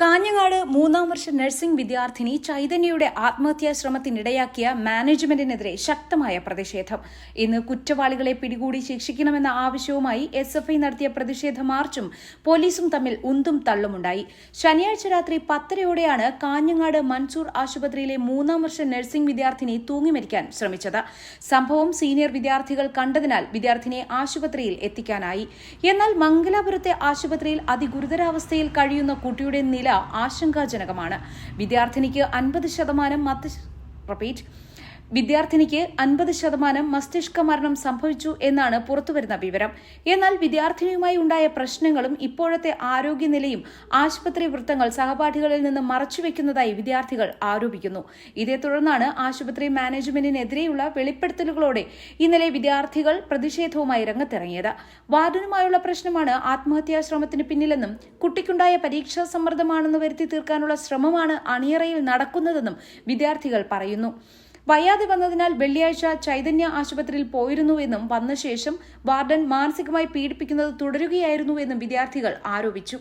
കാഞ്ഞങ്ങാട് മൂന്നാം വർഷ നഴ്സിംഗ് വിദ്യാർത്ഥിനി ചൈതന്യയുടെ ആത്മഹത്യാ ശ്രമത്തിനിടയാക്കിയ മാനേജ്മെന്റിനെതിരെ ശക്തമായ പ്രതിഷേധം. ഇന്ന് കുറ്റവാളികളെ പിടികൂടി ശിക്ഷിക്കണമെന്ന ആവശ്യവുമായി എസ് എഫ് ഐ നടത്തിയ പ്രതിഷേധ മാർച്ചും പോലീസും തമ്മിൽ ഉന്തും തള്ളുമുണ്ടായി. ശനിയാഴ്ച രാത്രി പത്തരയോടെയാണ് കാഞ്ഞങ്ങാട് മൻസൂർ ആശുപത്രിയിലെ മൂന്നാം വർഷ നഴ്സിംഗ് വിദ്യാർത്ഥിനി തൂങ്ങിമരിക്കാൻ ശ്രമിച്ചത്. സംഭവം സീനിയർ വിദ്യാർത്ഥികൾ കണ്ടതിനാൽ വിദ്യാർത്ഥിനിയെ ആശുപത്രിയിൽ എത്തിക്കാനായി. എന്നാൽ മംഗലാപുരത്തെ ആശുപത്രിയിൽ അതിഗുരുതരാവസ്ഥയിൽ കഴിയുന്ന കുട്ടിയുടെ നില ആശങ്കാജനകമാണ്. വിദ്യാർത്ഥിനിക്ക് അൻപത് ശതമാനം മത്ത് റിപ്പീറ്റ് വിദ്യാർത്ഥിനിക്ക് അൻപത് ശതമാനം മസ്തിഷ്ക മരണം സംഭവിച്ചു എന്നാണ് പുറത്തുവരുന്ന വിവരം. എന്നാൽ വിദ്യാർത്ഥിനിയുമായി ഉണ്ടായ പ്രശ്നങ്ങളും ഇപ്പോഴത്തെ ആരോഗ്യനിലയും ആശുപത്രി വൃത്തങ്ങൾ സഹപാഠികളിൽ നിന്ന് മറച്ചുവെക്കുന്നതായി വിദ്യാർത്ഥികൾ ആരോപിക്കുന്നു. ഇതേ തുടർന്നാണ് ആശുപത്രി മാനേജ്മെന്റിനെതിരെയുള്ള വെളിപ്പെടുത്തലുകളോടെ ഇന്നലെ വിദ്യാർത്ഥികൾ പ്രതിഷേധവുമായി രംഗത്തിറങ്ങിയത്. വാർഡനുമായുള്ള പ്രശ്നമാണ് ആത്മഹത്യാ ശ്രമത്തിന് പിന്നിലെന്നും കുട്ടിക്കുണ്ടായ പരീക്ഷാ സമ്മർദ്ദമാണെന്ന് വരുത്തി തീർക്കാനുള്ള ശ്രമമാണ് അണിയറയിൽ നടക്കുന്നതെന്നും വിദ്യാർത്ഥികൾ പറയുന്നു. വയ്യാതെ വന്നതിനാൽ വെള്ളിയാഴ്ച ചൈതന്യ ആശുപത്രിയിൽ പോയിരുന്നുവെന്നും വന്ന ശേഷം വാർഡൻ മാനസികമായി പീഡിപ്പിക്കുന്നത് തുടരുകയായിരുന്നുവെന്നും വിദ്യാർത്ഥികൾ ആരോപിച്ചു.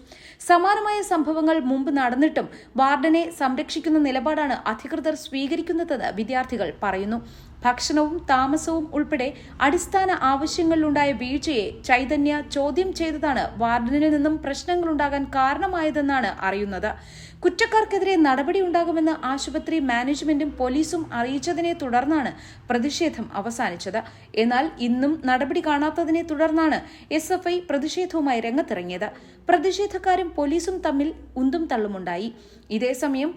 സമാനമായ സംഭവങ്ങൾ മുമ്പ് നടന്നിട്ടും വാർഡനെ സംരക്ഷിക്കുന്ന നിലപാടാണ് അധികൃതർ സ്വീകരിക്കുന്നതെന്ന് വിദ്യാർത്ഥികൾ പറയുന്നു. ഭക്ഷണവും താമസവും ഉൾപ്പെടെ അടിസ്ഥാന ആവശ്യങ്ങളിലുണ്ടായ വീഴ്ചയെ ചൈതന്യ ചോദ്യം ചെയ്തതാണ് വാർഡനിൽ നിന്നും പ്രശ്നങ്ങൾ പ്രശ്നങ്ങളുണ്ടാകാൻ കാരണമായതെന്നാണ് അറിയുന്നത്. കുറ്റക്കാർക്കെതിരെ നടപടിയുണ്ടാകുമെന്ന് ആശുപത്രി മാനേജ്മെന്റും പോലീസും അറിയിച്ചതിനെ തുടർന്നാണ് പ്രതിഷേധം അവസാനിച്ചത്. എന്നാൽ ഇന്നും നടപടി കാണാത്തതിനെ തുടർന്നാണ് എസ് എഫ് ഐ പ്രതിഷേധവുമായി രംഗത്തിറങ്ങിയത്. പ്രതിഷേധക്കാരും പോലീസും തമ്മിൽ ഉന്തും തള്ളുമുണ്ടായി. ഇതേസമയം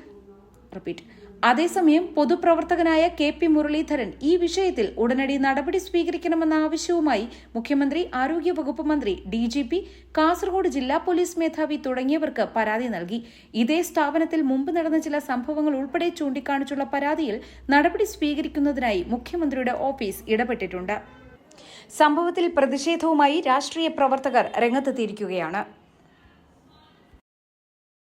റിപ്പീറ്റ്. അതേസമയം പൊതുപ്രവർത്തകനായ കെ പി മുരളീധരൻ ഈ വിഷയത്തിൽ ഉടനടി നടപടി സ്വീകരിക്കണമെന്ന ആവശ്യവുമായി മുഖ്യമന്ത്രി ആരോഗ്യവകുപ്പ് മന്ത്രി ഡി ജി പി കാസർഗോഡ് ജില്ലാ പോലീസ് മേധാവി തുടങ്ങിയവർക്ക് പരാതി നൽകി. ഇതേ സ്ഥാപനത്തിൽ മുമ്പ് നടന്ന ചില സംഭവങ്ങൾ ഉൾപ്പെടെ ചൂണ്ടിക്കാണിച്ചുള്ള പരാതിയിൽ നടപടി സ്വീകരിക്കുന്നതിനായി മുഖ്യമന്ത്രിയുടെ ഓഫീസ് ഇടപെട്ടിട്ടുണ്ട്. സംഭവത്തിൽ പ്രതിഷേധവുമായി രാഷ്ട്രീയ പ്രവർത്തകർ രംഗത്തെത്തിയിരിക്കുകയാണ്.